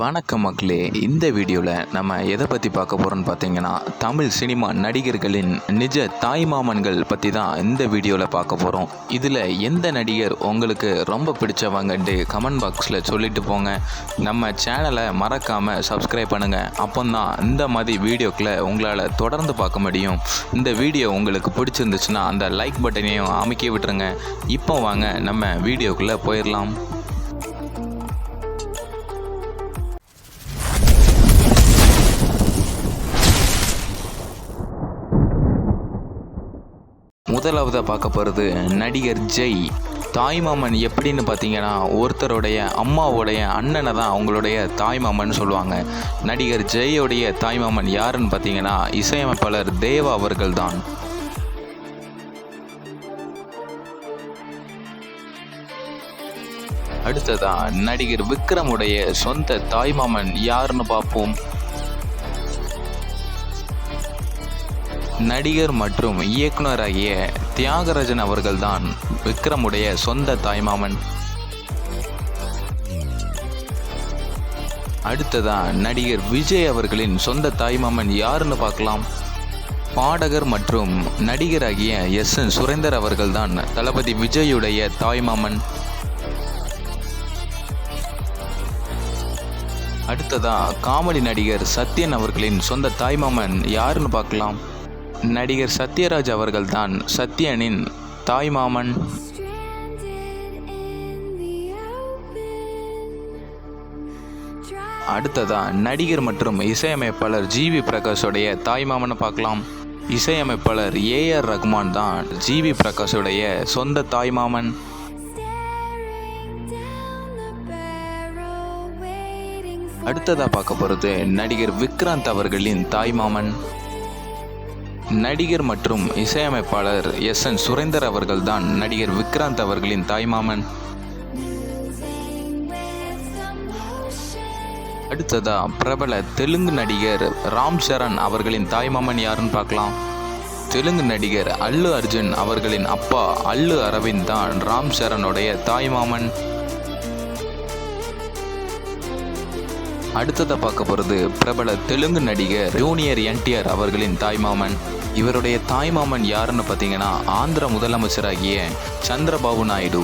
வணக்கம் மக்களே. இந்த வீடியோவில் நம்ம எதை பற்றி பார்க்க போகிறோம்னு பார்த்தீங்கன்னா தமிழ் சினிமா நடிகர்களின் நிஜ தாய்மாமன்கள் பற்றி தான் இந்த வீடியோவில் பார்க்க போகிறோம் இதில் எந்த நடிகர் உங்களுக்கு ரொம்ப பிடிச்சவங்கன்ட்டு கமெண்ட் பாக்ஸில் சொல்லிட்டு போங்க. நம்ம சேனலை மறக்காமல் சப்ஸ்கிரைப் பண்ணுங்கள் அப்போ தான் இந்த மாதிரி வீடியோக்களை உங்களால் தொடர்ந்து பார்க்க முடியும். இந்த வீடியோ உங்களுக்கு பிடிச்சிருந்துச்சுன்னா அந்த லைக் பட்டனையும் அமைக்க விட்டுருங்க. இப்போ வாங்க நம்ம வீடியோக்குள்ளே போயிடலாம். முதலாவதாக பார்க்க போகிறது நடிகர் ஜெய். தாய்மாமன் எப்படின்னு பார்த்தீங்கன்னா ஒருத்தருடைய அம்மாவுடைய அண்ணனை தான் அவங்களுடைய தாய்மாமன் சொல்லுவாங்க. நடிகர் ஜெயோடைய தாய்மாமன் யாருன்னு பார்த்தீங்கன்னா இசையமைப்பாளர் தேவா அவர்கள் தான். அடுத்ததான் நடிகர் விக்ரமுடைய சொந்த தாய்மாமன் யாருன்னு பார்ப்போம். நடிகர் மற்றும் இயக்குனராகிய தியாகராஜன் அவர்கள்தான் விக்ரமுடைய சொந்த தாய்மாமன். அடுத்ததா நடிகர் விஜய் அவர்களின் சொந்த தாய்மாமன் யாருன்னு பார்க்கலாம். பாடகர் மற்றும் நடிகராகிய எஸ் என் சுரேந்தர் அவர்கள்தான் தளபதி விஜயுடைய தாய்மாமன். அடுத்ததா காமெடி நடிகர் சத்யன் அவர்களின் சொந்த தாய்மாமன் யாருன்னு பார்க்கலாம். நடிகர் சத்யராஜ் அவர்கள்தான் சத்யனின் தாய் மாமன் அடுத்ததா நடிகர் மற்றும் இசையமைப்பாளர் ஜிவி பிரகாஷுடைய தாய்மாமனை பார்க்கலாம். இசையமைப்பாளர் ஏஆர் ரஹ்மான் தான் ஜிவி பிரகாஷுடைய சொந்த தாய்மாமன். அடுத்ததா பார்க்க போகிறது நடிகர் விக்ராந்த் அவர்களின் தாய்மாமன். நடிகர் மற்றும் இசையமைப்பாளர் எஸ் என் சுரேந்தர் அவர்கள்தான் நடிகர் விக்ராந்த் அவர்களின் தாய்மாமன். அடுத்ததா பிரபல தெலுங்கு நடிகர் ராம் சரண் அவர்களின் தாய்மாமன் யாருன்னு பார்க்கலாம். தெலுங்கு நடிகர் அல்லு அர்ஜுன் அவர்களின் அப்பா அல்லு அரவிந்த் தான் ராம் சரணுடைய தாய்மாமன். அடுத்ததை பார்க்க போகிறது பிரபல தெலுங்கு நடிகர் ஜூனியர் என்டிஆர் அவர்களின் தாய்மாமன். இவருடைய தாய்மாமன் யாருன்னு பார்த்தீங்கன்னா ஆந்திர முதலமைச்சராகிய சந்திரபாபு நாயுடு.